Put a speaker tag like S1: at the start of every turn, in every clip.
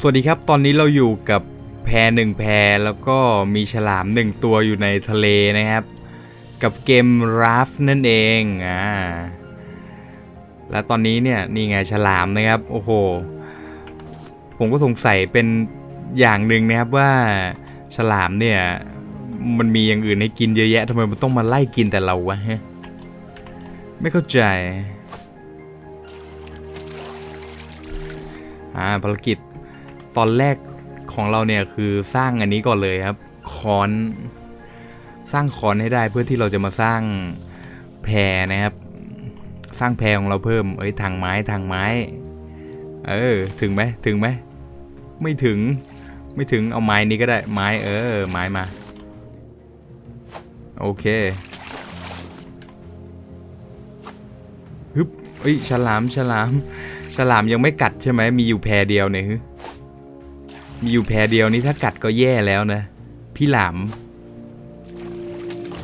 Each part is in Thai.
S1: สวัสดีครับ ตอนนี้เราอยู่กับแพหนึ่งแพแล้วก็มีฉลามหนึ่งตัวอยู่ในทะเลนะครับ กับเกม Raft นั่นเองอ่าและตอนนี้เนี่ยนี่ไงฉลามนะครับ โอ้โห ผมก็สงสัยเป็นอย่างหนึ่งนะครับว่าฉลามเนี่ยมันมีอย่างอื่นให้กินเยอะแยะทำไมมันต้องมาไล่กินแต่เราวะฮะไม่เข้าใจอ่าภารกิจ ตอนแรกของเราเนี่ยคือสร้างอันนี้ก่อนเลยครับค้อนสร้างค้อนให้ได้เพื่อที่เราจะมาสร้างแพนะครับ สร้างแพของเราเพิ่มเอ้ยทางไม้ทางไม้ เออถึงไหมถึงไหมไม่ถึงไม่ถึงเอาไม้นี้ก็ได้ไม้เออไม้มา โอเคฮึบเอ้ยฉลามฉลาม ฉลามยังไม่กัดใช่ไหมมีอยู่แพรเดียวเนี่ยฮึ มีอยู่แพรเดียวนี้ถ้ากัดก็แย่แล้วนะ พี่หลาม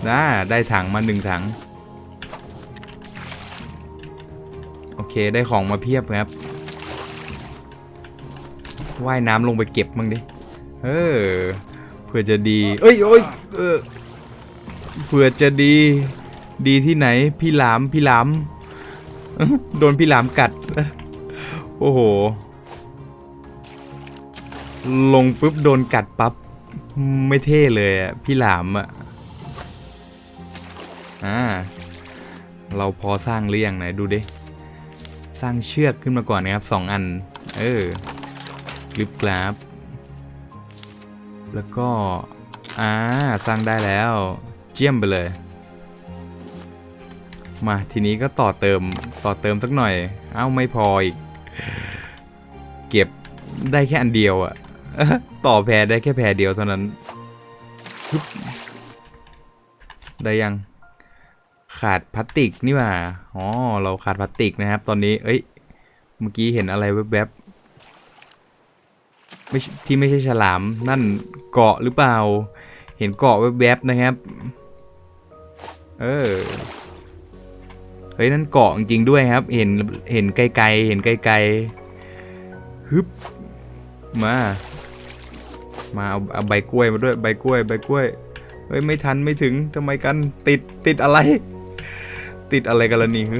S1: น่าได้ถังมาหนึ่งถัง โอเคได้ของมาเพียบครับ ว่ายน้ำลงไปเก็บมั่งดิ เออ เพื่อจะดี เอ้ยเอ้ยเออเพื่อจะดี ดีที่ไหน พี่หลาม พี่หลาม โดนพี่หลามกัด โอ้โห ลงปุ๊บโดนกัดปั๊บไม่เท่เลยอะพี่หลามอะอ่าเราพอสร้างหรือยังไหนดูดิสร้างเชือกขึ้นมาก่อนนะครับสองอัน เออกริบกราบแล้วก็ อ่า สร้างได้แล้ว เจียมไปเลย มาทีนี้ก็ต่อเติมต่อเติมสักหน่อย เอ้าไม่พออีก เก็บได้แค่อันเดียวอะ ต่อแพรได้แค่แพรเดียวเท่านั้น ได้ยัง ขาดพลาสติกนี่ว่าอ๋อเราขาดพลาสติกนะครับ ตอนนี้ เอ้ย เมื่อกี้เห็นอะไรแวบๆไม่ที่ไม่ใช่ฉลาม นั่นเกาะหรือเปล่า เห็นเกาะแวบๆนะครับ เออเฮ้ยนั่นเกาะจริงด้วยครับ เห็นเห็นไกลๆเห็นไกลๆฮึบมา มาเอาเอาใบกล้วยมาด้วยใบกล้วยใบกล้วยเฮ้ยไม่ทันไม่ถึงทำไมกันติดติดอะไร ติดอะไรกันละนี่ฮึ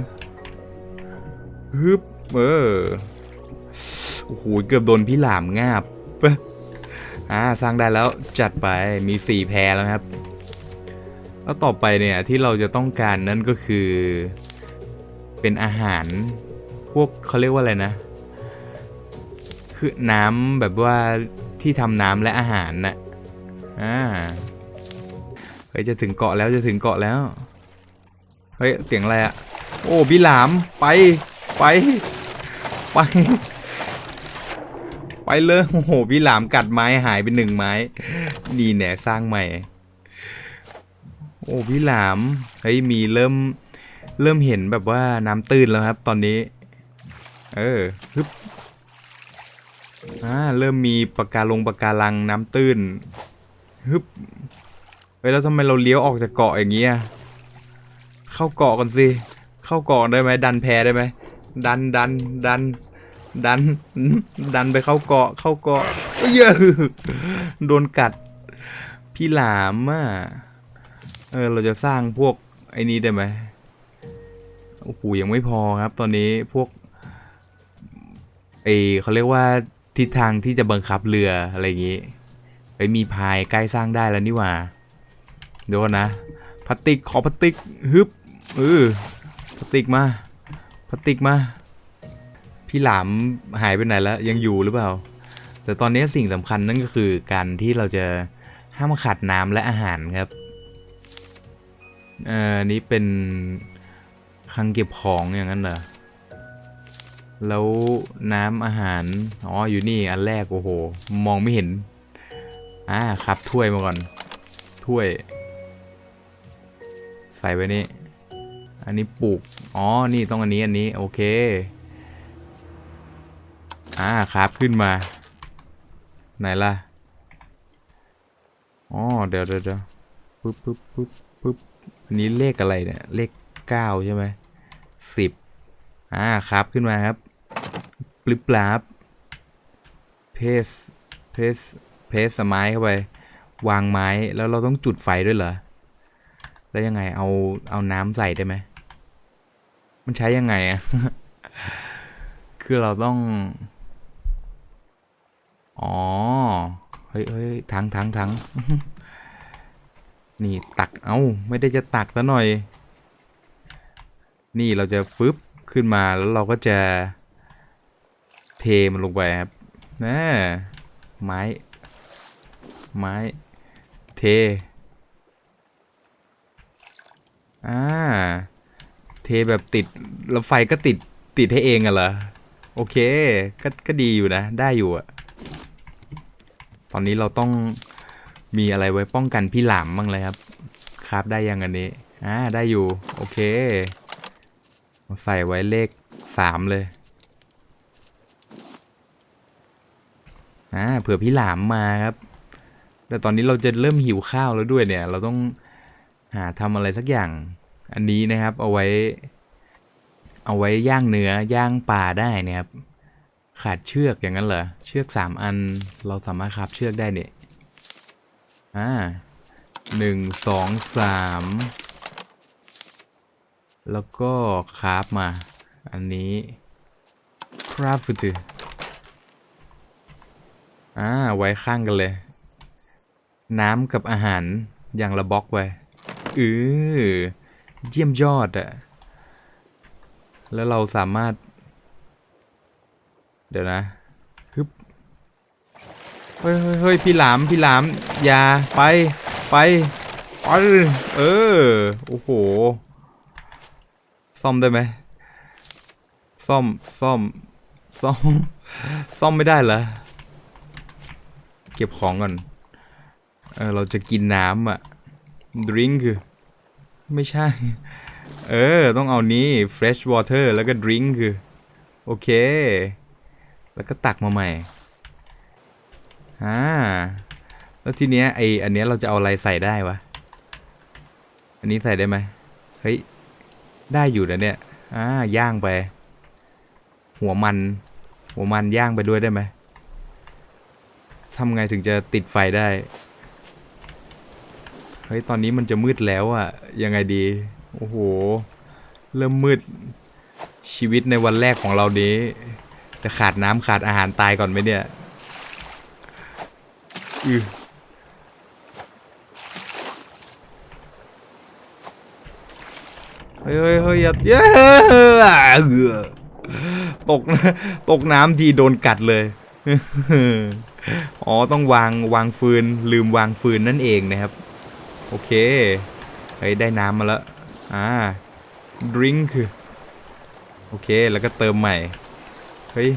S1: ฮึบเออโอ้โหเกือบโดนพี่หลามงาบอ่าสร้างได้แล้วจัดไปมีสี่แพรแล้วครับ แล้วต่อไปเนี่ยที่เราจะต้องการนั่นก็คือ เป็นอาหารพวกเขาเรียกว่าอะไรนะ คือน้ำแบบว่า ที่ทำน้ำและอาหารน่ะอ่าเฮ้ยจะถึงเกาะแล้วจะถึงเกาะแล้วเฮ้ยเสียงอะไรอะโอ้พี่หลามไปไปไป ไปเลยโอ้โหพี่หลามกัดไม้หายไปหนึ่งไม้นี่แหน่สร้างใหม่ โอ้พี่หลามเฮ้ยมีเริ่มเริ่มเห็นแบบว่าน้ำตื้นแล้วครับ ตอนนี้ เออฮึบ อ่าเริ่มมีปะการลงปะการังน้ำตื้นฮึบเฮ้ยแล้วทำไมเราเลี้ยวออกจากเกาะอย่างเงี้ยเข้าเกาะกันสิเข้าเกาะได้ไหมดันแพได้ไหมดันดันดันดันดันไปเข้าเกาะเข้าเกาะเยอะโดนกัด พี่หลามอะเออเราจะสร้างพวกไอ้นี้ได้ไหมโอ้โหยังไม่พอครับ ตอนนี้พวกไอเขาเรียกว่า ทิศทางที่จะบังคับเรืออะไรอย่างงี้ไปมีพายใกล้สร้างได้แล้วนี่หว่าเดี๋ยวก่อนนะพลาสติกขอพลาสติกฮึบเออพลาสติกมาพลาสติกมาพี่หลามหายไปไหนแล้วยังอยู่หรือเปล่า แต่ตอนนี้สิ่งสำคัญนั่นก็คือการที่เราจะห้ามขาดน้ำและอาหารครับเอ่อนี้เป็นคลังเก็บของอย่างนั้นเหรอ แล้วน้ำอาหาร อ๋อ อยู่นี่อันแรก โอ้โห มองไม่เห็น อ่าครับถ้วยมาก่อน ถ้วย ใส่ไว้นี่ อันนี้ปลูก อ๋อ นี่ต้องอันนี้อันนี้ โอเค อ่าครับขึ้นมา ไหนล่ะ อ๋อ เดี๋ยวเดี๋ยวเดี๋ยวปึ๊บปึ๊บปึ๊บปึ๊บอันนี้เลขอะไรเนี่ย เลขเก้าใช่ไหมสิบ อ่าครับขึ้นมาครับปลิบปลาบเพสเพสเพสไม้เข้าไป วางไม้แล้วเราต้องจุดไฟด้วยเหรอ แล้วยังไงเอาเอาน้ำใส่ได้ไหม มันใช้ยังไงอะคือเราต้อง อ๋อ เฮ้ยเฮ้ยทังทังทังนี่ตัก เอ้า ไม่ได้จะตักแล้วหน่อย นี่เราจะฟึบ ขึ้นมาแล้วเราก็จะ เทมันลงไปครับนะไม้ ไม้ เท อ่า เทแบบติด แล้วไฟก็ติด ติดให้เองอะเหรอ โอเค ก็ ก็ดีอยู่นะ ได้อยู่อะตอนนี้เราต้องมีอะไรไว้ป้องกันพี่หลามบ้างเลยครับ ครับได้ยังอันนี้ อ่า ได้อยู่ โอเค ใส่ไว้เลขสามเลยอ่าเผื่อพี่หลามมาครับ แต่ตอนนี้เราจะเริ่มหิวข้าวแล้วด้วยเนี่ย เราต้องหาทำอะไรสักอย่าง อันนี้นะครับ เอาไว้ เอาไว้ย่างเนื้อย่างปลาได้เนะครับ ขาดเชือกอย่างนั้นเหรอ เชือกสามอัน เราสามารถครับเชือกได้เนี่ย อ่าหนึ่งสองสาม แล้วก็คราฟมา อันนี้คราฟฟูตอ่า ไว้ข้างกันเลย น้ำกับอาหารอย่างละบล็อกไว้เออเยี่ยมยอดอะแล้วเราสามารถ เดี๋ยวนะฮึบเฮ้ยเฮ้ยเฮ้ยพี่หลามพี่หลามอย่าไปไปไปเออ โอ้โห ซ่อมได้ไหมซ่อมซ่อมซ่อมซ่อมไม่ได้เหรอเก็บของก่อนเออเราจะกินน้ำอะดริงคือไม่ใช่ เออ ต้องเอานี้ fresh water แล้วก็ drink คือ โอเค แล้วก็ตักมาใหม่อ่าแล้วทีเนี้ยไออันเนี้ยเราจะเอาอะไรใส่ได้วะ อันนี้ใส่ได้ไหมเฮ้ย ได้อยู่นะเนี่ยอ่าย่างไป หัวมัน หัวมันย่างไปด้วยได้ไหมทำไงถึงจะติดไฟได้เฮ้ยตอนนี้มันจะมืดแล้วอะยังไงดี โอ้โห เริ่มมืดชีวิตในวันแรกของเรานี้ จะขาดน้ำขาดอาหารตายก่อนไหมเนี่ยอือ เฮ้ยเฮ้ยเฮ้ยอย่าเย้เออตกตกน้ำทีโดนกัดเลยอ๋อต้องวางวางฟืนลืมวางฟืนนั่นเองนะครับ โอเคเฮ้ยได้น้ำมาแล้วอ่าดริงคือโอเคแล้วก็เติมใหม่เฮ้ย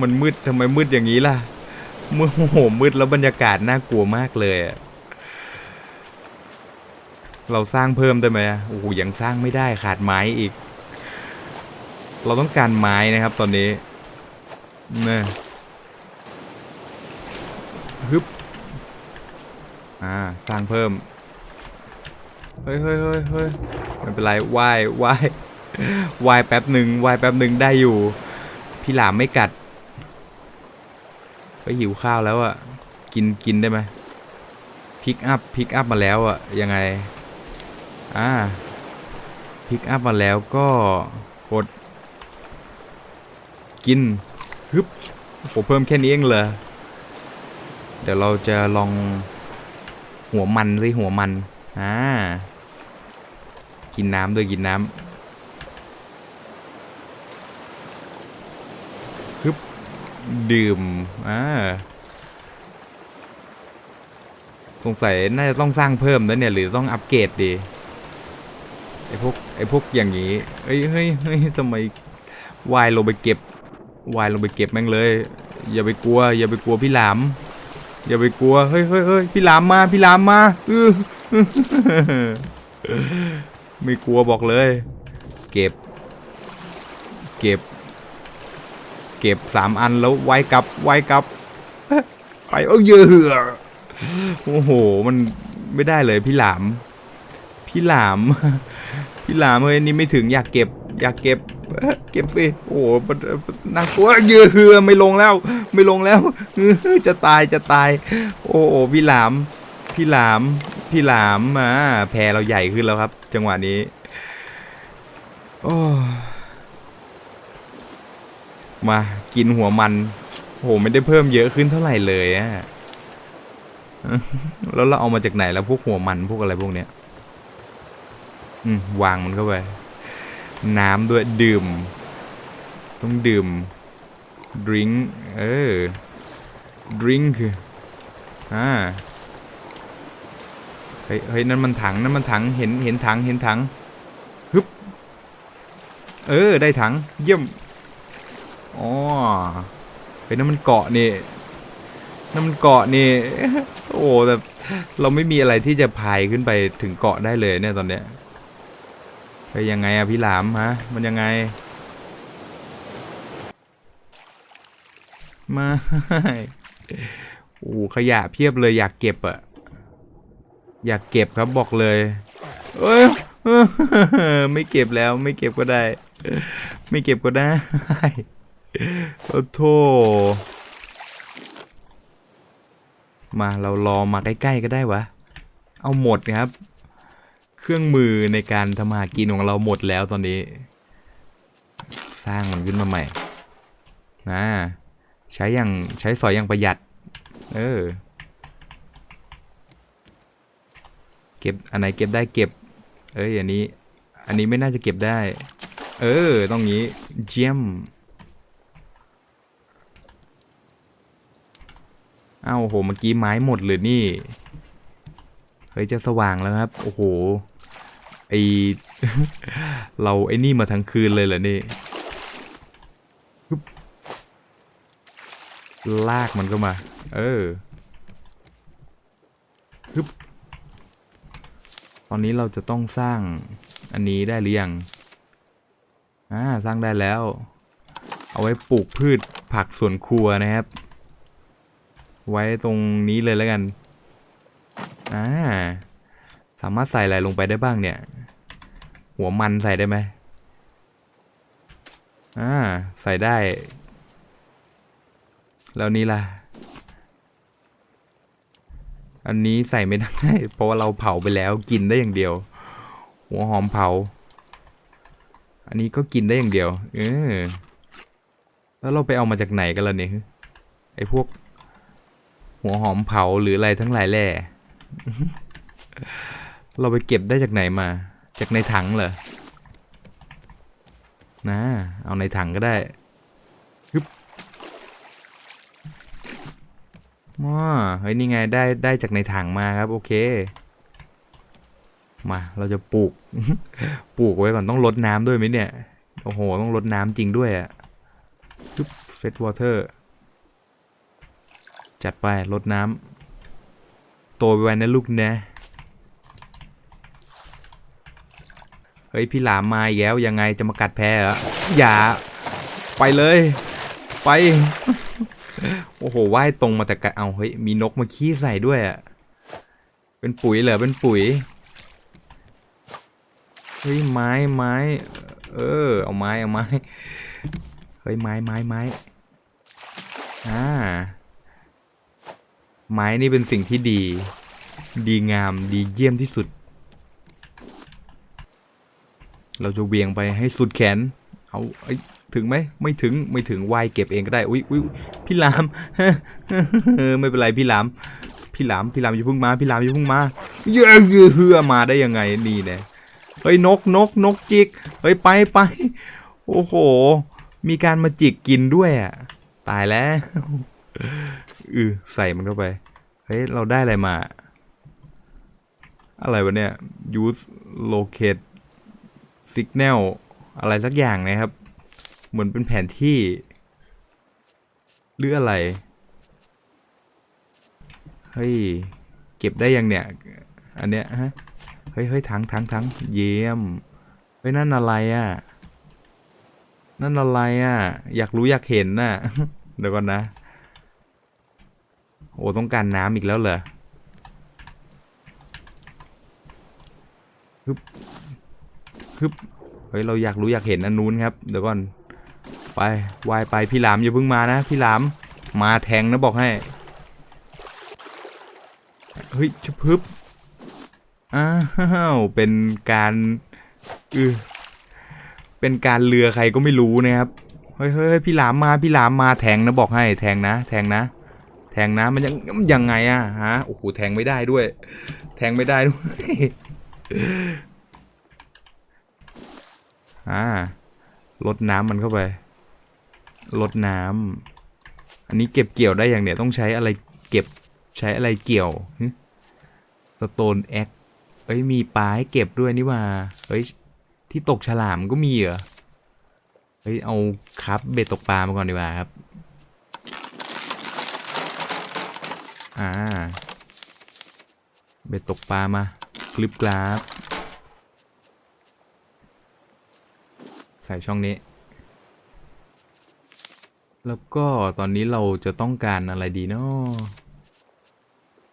S1: มันมืดทำไมมืดอย่างนี้ล่ะมืดโอ้โหมืดแล้วบรรยากาศน่ากลัวมากเลยอะ เราสร้างเพิ่มได้ไหมอะโอ้โหยังสร้างไม่ได้ขาดไม้อีก เราต้องการไม้นะครับตอนนี้นี่ฮึบอ่าสร้างเพิ่ม เฮ้ยเฮ้ยเฮ้ยเฮ้ยไม่เป็นไรว่ายว่ายว่ายแป๊บหนึ่งว่ายแป๊บหนึ่งได้อยู่ พี่หลามไม่กัดไปหิวข้าวแล้วอะกินกินได้ไหมพิกอัพพิกอัพมาแล้วอะ ยังไง อ่าพิกอัพมาแล้วก็กด กินฮึบผมเพิ่มแค่นี้เองเหรอเดี๋ยวเราจะลองหัวมันสิหัวมันอ่ากินน้ำด้วยกินน้ำฮึบดื่มอ่าสงสัยน่าจะต้องสร้างเพิ่มแล้วเนี่ย หรือต้องอัปเกรดดี ไอพวกไอพวกอย่างนี้เฮ้ยเฮ้ยเฮ้ยทำไมวายลงไปเก็บวายลงไปเก็บแม่งเลย อย่าไปกลัว อย่าไปกลัวพี่หลาม อย่าไปกลัว เฮ้ยเฮ้ยเฮ้ยพี่หลามมา พี่หลามมาอือไม่กลัวบอกเลย เก็บ เก็บ เก็บสามอันแล้วไว้กลับ ไว้กลับ ไปเอ้ยเยอะโอ้โห มันไม่ได้เลยพี่หลาม พี่หลาม พี่หลามเฮ้ยนี่ไม่ถึงอยากเก็บ อยากเก็บเก็บสิโอ้โหมันน่ากลัวเยือเหือไม่ลงแล้ว ไม่ลงแล้วจะตายจะตาย โอ้โหพี่หลาม พี่หลาม พี่หลามมาแพรเราใหญ่ขึ้นแล้วครับ จังหวะนี้โอ้มากินหัวมันโหไม่ได้เพิ่มเยอะขึ้นเท่าไหร่เลยอะแล้วเราเอามาจากไหนแล้วพวกหัวมันพวกอะไรพวกเนี้ย วางมันเข้าไป น้ำด้วยดื่ม ต้องดื่มดริงเออดริงคืออ่าเฮ้ยเฮ้ยนั่นมันถังนั่นมันถังเห็นเห็นถังเห็นถังฮึบเออได้ถังเยี่ยมอ๋อเฮ้ยนั่นมันเกาะนี่นั่นมันเกาะนี่โอ้แต่เราไม่มีอะไรที่จะพายขึ้นไปถึงเกาะได้เลยเนี่ยตอนเนี้ย ไปยังไงอะพี่หลามฮะ มันยังไง มาโอ้ขยะเพียบเลยอยากเก็บอะอยากเก็บครับบอกเลย เอ้ยไม่เก็บแล้วไม่เก็บก็ได้ ไม่เก็บก็ได้โอ้โธ่มาเรารอมาใกล้ๆก็ได้วะ เอาหมดครับ เครื่องมือในการทำหากินของเราหมดแล้วตอนนี้ สร้างมันขึ้นมาใหม่นะใช้อย่างใช้สอยอย่างประหยัด เออ เก็บอันไหนเก็บได้เก็บ เอ้ยอันนี้ อันนี้ไม่น่าจะเก็บได้ เออ ต้องงี้เจียมอ้าวโห เมื่อกี้ไม้หมดเลยนี่ เฮ้ย จะสว่างแล้วครับ โอ้โห ไอเราไอ้นี่มาทั้งคืนเลยเหรอนี่ลากมันก็มา เออฮึบตอนนี้เราจะต้องสร้างอันนี้ได้หรือยัง อ่า สร้างได้แล้ว เอาไว้ปลูกพืชผักสวนครัวนะครับ ไว้ตรงนี้เลยแล้วกัน อ่า สามารถใส่อะไรลงไปได้บ้างเนี่ย หัวมันใส่ได้ไหมอ่า ใส่ได้ แล้วนี่ล่ะ อันนี้ใส่ไม่ได้ เพราะว่าเราเผาไปแล้วกินได้อย่างเดียว หัวหอมเผา อันนี้ก็กินได้อย่างเดียว เออ แล้วเราไปเอามาจากไหนกันล่ะเนี่ยไอ้พวก หัวหอมเผาหรืออะไรทั้งหลายแหล่เราไปเก็บได้จากไหนมา จากในถังเหรอนะเอาในถังก็ได้ฮึบม้าเฮ้ยนี่ไงได้ได้จากในถังมาครับ โอเค มาเราจะปลูก ปลูกไว้ก่อนต้องรดน้ำด้วยไหมเนี่ย โอ้โห ต้องรดน้ำจริงด้วยอะฮึบเฟสวอเตอร์จัดไปรดน้ำโตไปไว้นะลูกนะ เฮ้ยพี่หลามมาแล้วยังไงจะมากัดแพ้เหรออย่าไปเลยไป โอ้โหว่ายตรงมาแต่กลเอาเฮ้ยมีนกมาขี้ใส่ด้วยอะเป็นปุ๋ยเหรอเป็นปุ๋ยเฮ้ยไม้ไม้เออเอาไม้เอาไม้เฮ้ยไม้ไม้ไม้อ่าไม้นี่เป็นสิ่งที่ดี ดีงามดีเยี่ยมที่สุด เราจะเวียงไปให้สุดแขน เอาไอ้ถึงไหมไม่ถึงไม่ถึงวายเก็บเองก็ได้อุ้ยอุ้ยพี่ลามไม่เป็นไรพี่ลาม พี่ลามพี่ลามอย่าพิ่งมาพี่ลามอย่าพิ่งมาเยอะเยอะเฮือมาได้ยังไงนี่แน่เฮ้ยนกนกนกจิกเฮ้ยไปไปโอ้โห มีการมาจิกกินด้วยอะตายแล้วอือใส่มันเข้าไปเฮ้ยเราได้อะไรมา อะไรวะเนี่ย use locate signal อะไรสักอย่างนะครับ เหมือนเป็นแผนที่ หรืออะไร เฮ้ย เก็บได้ยังเนี่ย อันเนี้ยฮะ เฮ้ยเฮ้ยถังถังถังเยี่ยม เฮ้ย นั่นอะไรอะ นั่นอะไรอะ อยากรู้อยากเห็นน่ะ เดี๋ยวก่อนนะ โอ้ต้องการน้ำอีกแล้วเหรอ ฮึบเฮ้ยเราอยากรู้อยากเห็นอันนู้นครับเดี๋ยวก่อนไปวายไปพี่หลามอย่าเพิ่งมานะพี่หลามมาแทงนะบอกให้เฮ้ยจะพึบอ้าวเป็นการเออเป็นการเรือใครก็ไม่รู้นะครับเฮ้ยเฮ้ยพี่หลามมาพี่หลามมาแทงนะบอกให้แทงนะ แทงนะ แทงนะมันยังยังไงอะฮะโอ้โหแทงไม่ได้ด้วย แทงไม่ได้ด้วย อ่าลดน้ำมันเข้าไปลดน้ำอันนี้เก็บเกี่ยวได้อย่างเนี้ยต้องใช้อะไรเก็บใช้อะไรเกี่ยวสโตนแอคเอ้ยมีปลาให้เก็บด้วยนี่ว่าเฮ้ยที่ตกฉลามก็มีเหรอเฮ้ยเอาครับเบ็ดตกปลามาก่อนดีกว่าครับอ่าเบ็ดตกปลามาคลิปกราฟ ส่ช่องนี้ แล้วก็ตอนนี้เราจะต้องการอะไรดีเนาะ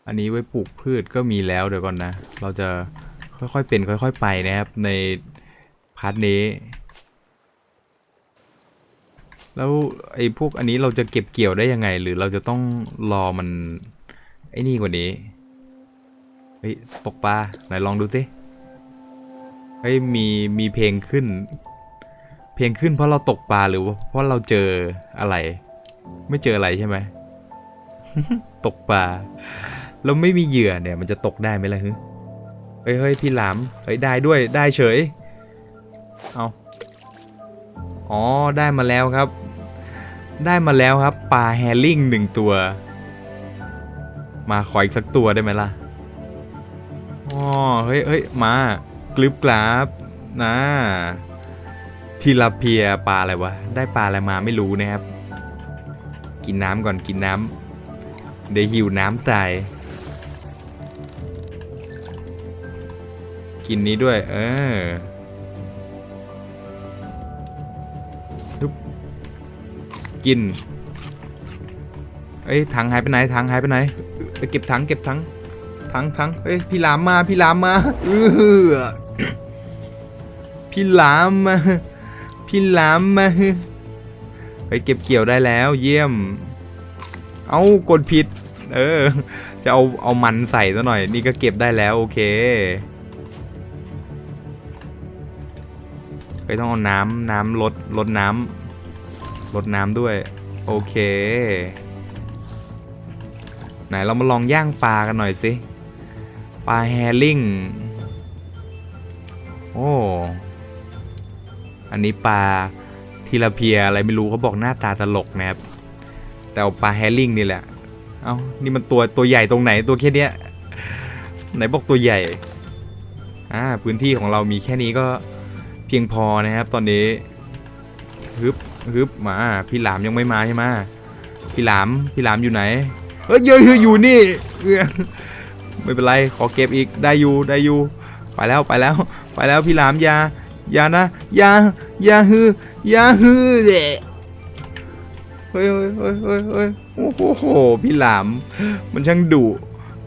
S1: อันนี้ไว้ปลูกพืชก็มีแล้วเดี๋ยวก่อนนะ เราจะค่อยๆเป็นค่อยๆไปนะครับในพาร์ทนี้ แล้วไอ้พวกอันนี้เราจะเก็บเกี่ยวได้ยังไง หรือเราจะต้องรอมันไอ้นี่กว่านี้เฮ้ยตกปลาไหนลองดูสิเฮ้ยมีมีเพลงขึ้น เพลงขึ้นเพราะเราตกปลาหรือว่าเพราะเราเจออะไร ไม่เจออะไรใช่ไหมตกปลาแล้วไม่มีเหยื่อเนี่ย มันจะตกได้ไหมล่ะฮึเฮ้ยเฮ้ยพี่หลามเฮ้ยได้ด้วยได้เฉยเอาอ๋อได้มาแล้วครับ ได้มาแล้วครับปลาแฮริ่งหนึ่งตัว มาขออีกสักตัวได้ไหมล่ะอ๋อเฮ้ยเฮ้ยมากลิบกราบนะ ทีลาเพียปลาอะไรวะ ได้ปลาอะไรมาไม่รู้นะครับ กินน้ำก่อนกินน้ำเดี๋ยวหิวน้ำตาย กินนี้ด้วย เออกิน เอ้ยถังหายไปไหนถังหายไปไหนไปเก็บถังเก็บถังถังถังเอ้ยพี่ลามมาพี่ลามมาเออพี่ลามมา พี่หลามมาไปเก็บเกี่ยวได้แล้ว เยี่ยม เอากดผิด เออ จะเอาเอามันใส่ซะหน่อย นี่ก็เก็บได้แล้ว โอเคไปต้องเอาน้ำน้ำลดลดน้ำลดน้ำด้วย โอเค ไหนเรามาลองย่างปลากันหน่อยสิ ปลาแฮริงโอ้ อันนี้ปลาทีลาเพียอะไรไม่รู้เขาบอกหน้าตาตลกนะครับ แต่ปลาแฮริงนี่แหละ เอานี่มันตัวตัวใหญ่ตรงไหนตัวแค่เนี้ยไหนบอกตัวใหญ่ อ่าพื้นที่ของเรามีแค่นี้ก็เพียงพอนะครับ ตอนนี้ฮึบฮึบมาพี่หลามยังไม่มาใช่ไหมพี่หลามพี่หลามอยู่ไหนเฮ้ยเยอะอยู่นี่ไม่เป็นไรขอเก็บอีกได้อยู่ได้อยู่ไปแล้วไปแล้ว ไปแล้วพี่หลามยา อย่านะ อย่า อย่าฮือ อย่าฮือเด้เฮ้ยเฮ้ยเฮ้ยเฮ้ยเฮ้ยโอ้โห พี่หลาม มันช่างดุ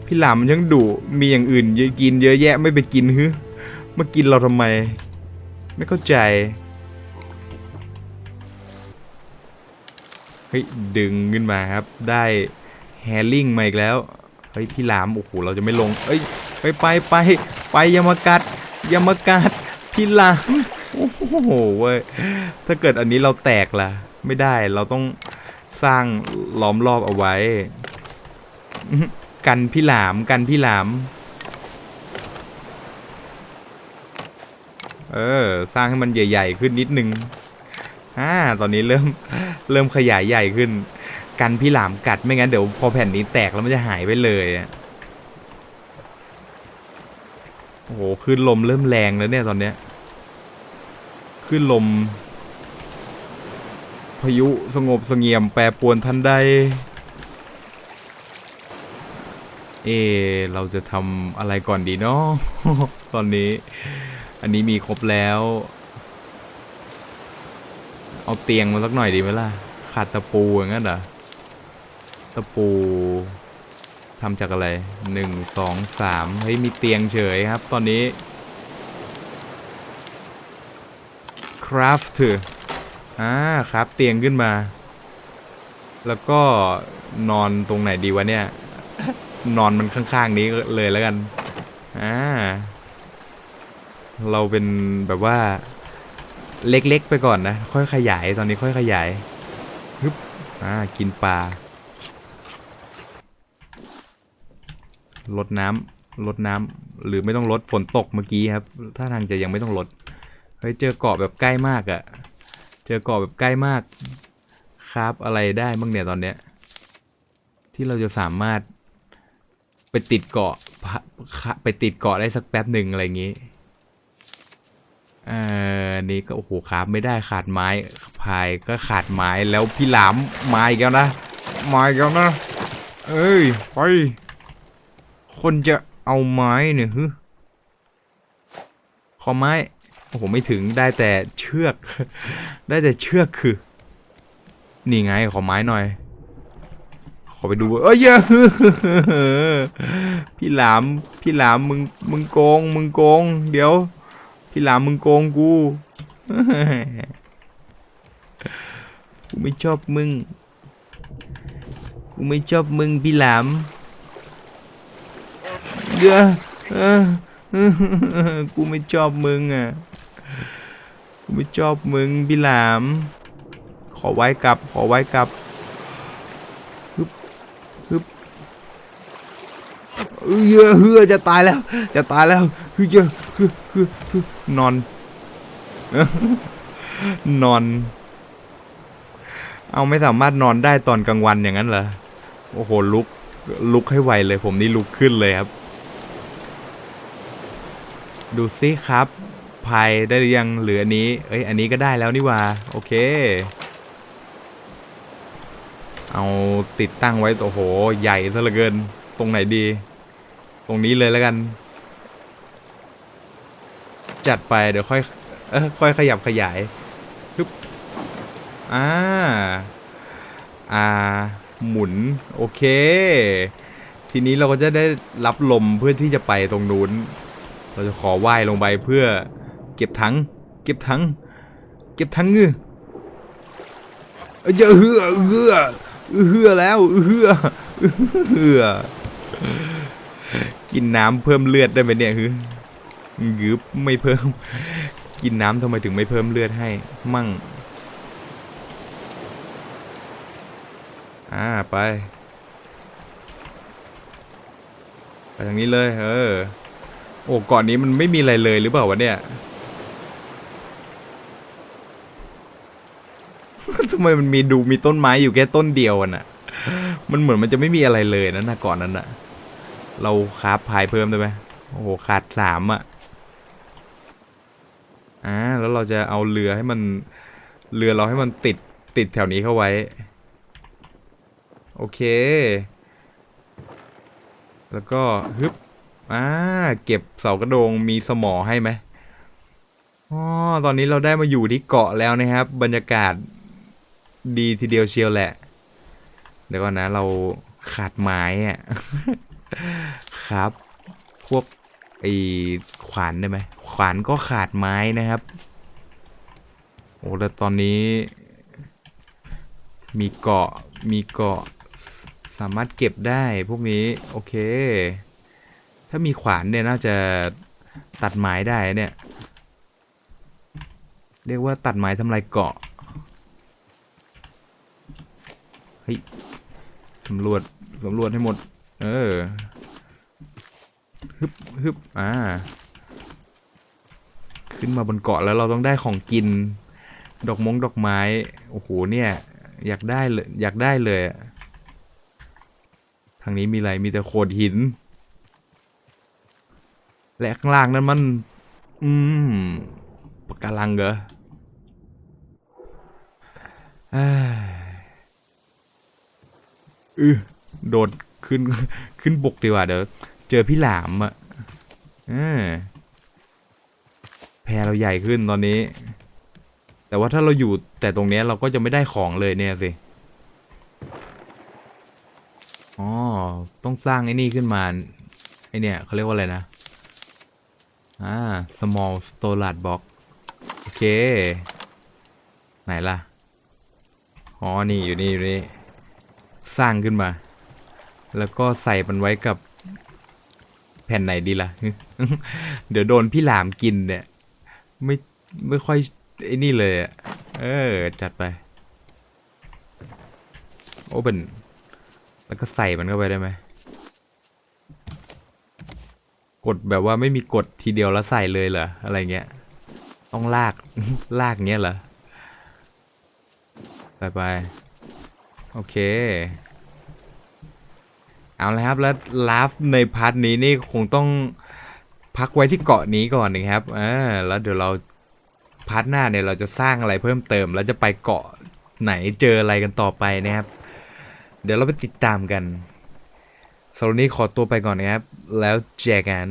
S1: พี่หลามมันช่างดุ มีอย่างอื่นเยอะกินเยอะแยะไม่ไปกินฮึมากินเราทำไม ไม่เข้าใจ เฮ้ย ดึงขึ้นมาครับ ได้แฮริ่งมาอีกแล้ว เฮ้ย พี่หลาม โอ้โห เราจะไม่ลง เอ้ย ไปไปไปไปอยามากัดอยามากัด พี่หลามโอ้โหเว้ยถ้าเกิดอันนี้เราแตกล่ะ ไม่ได้เราต้องสร้างล้อมรอบเอาไว้ กันพี่หลามกันพี่หลาม เออ สร้างให้มันใหญ่ ๆ ขึ้นนิดนึงอ่าตอนนี้เริ่มเริ่มขยายใหญ่ขึ้น กันพี่หลามกัดไม่งั้นเดี๋ยวพอแผ่นนี้แตกแล้วมันจะหายไปเลยอะ โอ้โหคลื่นลมเริ่มแรงแล้วเนี่ยตอนเนี้ยคลื่นลม พายุสงบเสงี่ยมแปรปรวนทันใด เอ เราจะทำอะไรก่อนดีเนาะตอนนี้ อันนี้มีครบแล้ว เอาเตียงมาสักหน่อยดีไหมล่ะ ขาดตะปูอย่างนั้นเหรอตะปู ทำจากอะไรหนึ่งสองสามเฮ้ยมีเตียงเฉยครับตอนนี้คราฟเถออ่าครับเตียงขึ้นมา แล้วก็นอนตรงไหนดีวะเนี่ย นอนมันข้างๆนี้เลยแล้วกันอ่าเราเป็นแบบว่าเล็กๆไปก่อนนะ ค่อยขยายตอนนี้ค่อยขยายฮึบอ่ากินปลา ลดน้ำลดน้ำหรือไม่ต้องลดฝนตกเมื่อกี้ครับถ้าทางจะยังไม่ต้องลดเฮ้ยเจอเกาะแบบใกล้มากอะ่ะ เจอเกาะแบบใกล้มากครับอะไรได้บ้างเนี่ยตอนเนี้ย ที่เราจะสามารถไปติดเกาะไปติดเกาะได้สักแป๊บหนึ่งอะไรอย่างงี้เอ่ออันนี่ก็โอ้โหขาบไม่ได้ขาดไม้พายก็ขาดไม้แล้วพี่หลามไม้แล้วนะไม้แล้วนะเอ้ยไป คนจะเอาไม้เนี่ยฮึขอไม้ โอ้โห ไม่ถึงได้แต่เชือก ได้แต่เชือกคือ นี่ไงขอไม้หน่อย ขอไปดูเอ้ยเหี้ยพี่หลาม พี่หลามมึง มึงโกง มึงโกง เดี๋ยว พี่หลามมึงโกงกูกูไม่ชอบมึง กูไม่ชอบมึงพี่หลาม กูไม่ชอบมึงอะ กูไม่ชอบมึงพี่หลาม ขอไว้กลับ ขอไว้กลับฮึบฮึบเออเฮือจะตายแล้ว จะตายแล้วเฮือเฮือเฮือเฮือนอน นอน เอาไม่สามารถนอนได้ตอนกลางวันอย่างนั้นเหรอ โอ้โหลุกลุกให้ไวเลยผมนี่ลุกขึ้นเลยครับ ดูซิครับพายได้หรือยังหรืออันนี้ เอ้ย อันนี้ก็ได้แล้วนี่ว่า โอเค เอาติดตั้งไว้ โอ้โห ใหญ่ซะเหลือเกิน ตรงไหนดี ตรงนี้เลยแล้วกัน จัดไป เดี๋ยวค่อย เออค่อยขยับขยายปึ๊บอ่า อ่า หมุน โอเค ทีนี้เราก็จะได้รับลมเพื่อที่จะไปตรงนู้น เราจะขอว่ายลงไปเพื่อเก็บถัง เก็บถัง เก็บถังเงือเอ้ยเจอเหือเหือเหือแล้วเหือเหือกินน้ำเพิ่มเลือดได้ไหมเนี่ยคือยืบไม่เพิ่ม กินน้ำทำไมถึงไม่เพิ่มเลือดให้ มั่ง อ่าไป ไปทางนี้เลย เออ โอ้ก่อนนี้มันไม่มีอะไรเลยหรือเปล่าวะเนี่ยทำไมมันมีดูมีต้นไม้อยู่แค่ต้นเดียวอะน่ะ มันเหมือนมันจะไม่มีอะไรเลยนะนะก่อนนั้นน่ะ เราคราฟพายเพิ่มได้ไหมโอ้โหขาดสามอะอ่าแล้วเราจะเอาเรือให้มันเรือเราให้มันติดติดแถวนี้เข้าไว้ โอเค แล้วก็ฮึบ อ่าเก็บเสากระโดงมีสมอให้ไหมอ๋อตอนนี้เราได้มาอยู่ที่เกาะแล้วนะครับ บรรยากาศดีทีเดียวเชียวแหละ เดี๋ยวก่อนนะเราขาดไม้อะครับ พวกไอ้ขวานได้ไหมขวานก็ขาดไม้นะครับ โอ้แล้วตอนนี้ มีเกาะมีเกาะสามารถเก็บได้พวกนี้ โอเค ถ้ามีขวานเนี่ยน่าจะตัดไม้ได้เนี่ย เรียกว่าตัดไม้ทำลายเกาะ เฮ้ยสำรวจสำรวจให้หมด เออฮึบฮึบอ่า ขึ้นมาบนเกาะแล้วเราต้องได้ของกิน ดอกมงดอกไม้ โอ้โห เนี่ย อยากได้เลย อยากได้เลยอะทางนี้มีอะไร มีแต่โขดหิน และข้างล่างนั้นมัน อืมปะการังเหรอเอ้ยอือโดดขึ้นขึ้นบกดีกว่าเดี๋ยวเจอพี่หลามอะเออแพเราใหญ่ขึ้นตอนนี้ แต่ว่าถ้าเราอยู่แต่ตรงเนี้ยเราก็จะไม่ได้ของเลยเนี่ยสิอ๋อต้องสร้างไอ้นี่ขึ้นมาไอเนี่ยเขาเรียกว่าอะไรนะ อ่า small storage box โอเค ไหนล่ะ อ๋อ นี่อยู่นี่อยู่นี่ สร้างขึ้นมา แล้วก็ใส่มันไว้กับ แผ่นไหนดีล่ะ เดี๋ยวโดนพี่หลามกินเนี่ย ไม่ไม่ค่อยไอ้นี่เลยอะเออ จัดไป โอเปนแล้วก็ใส่มันเข้าไปได้ไหม กดแบบว่าไม่มีกดทีเดียวแล้วใส่เลยเหรออะไรเงี้ยต้องลาก ลากเงี้ยเหรอไปไปโอเค เอาละครับแล้วลาฟในพาร์ทนี้นี่คงต้องพักไว้ที่เกาะนี้ก่อนนะครับอ่าแล้วเดี๋ยวเราพาร์ทหน้าเนี่ยเราจะสร้างอะไรเพิ่มเติม แล้วจะไปเกาะไหนเจออะไรกันต่อไปนะครับ เดี๋ยวเราไปติดตามกัน สำหรับวันนี้ขอตัวไปก่อนนะครับ แล้วเจอกัน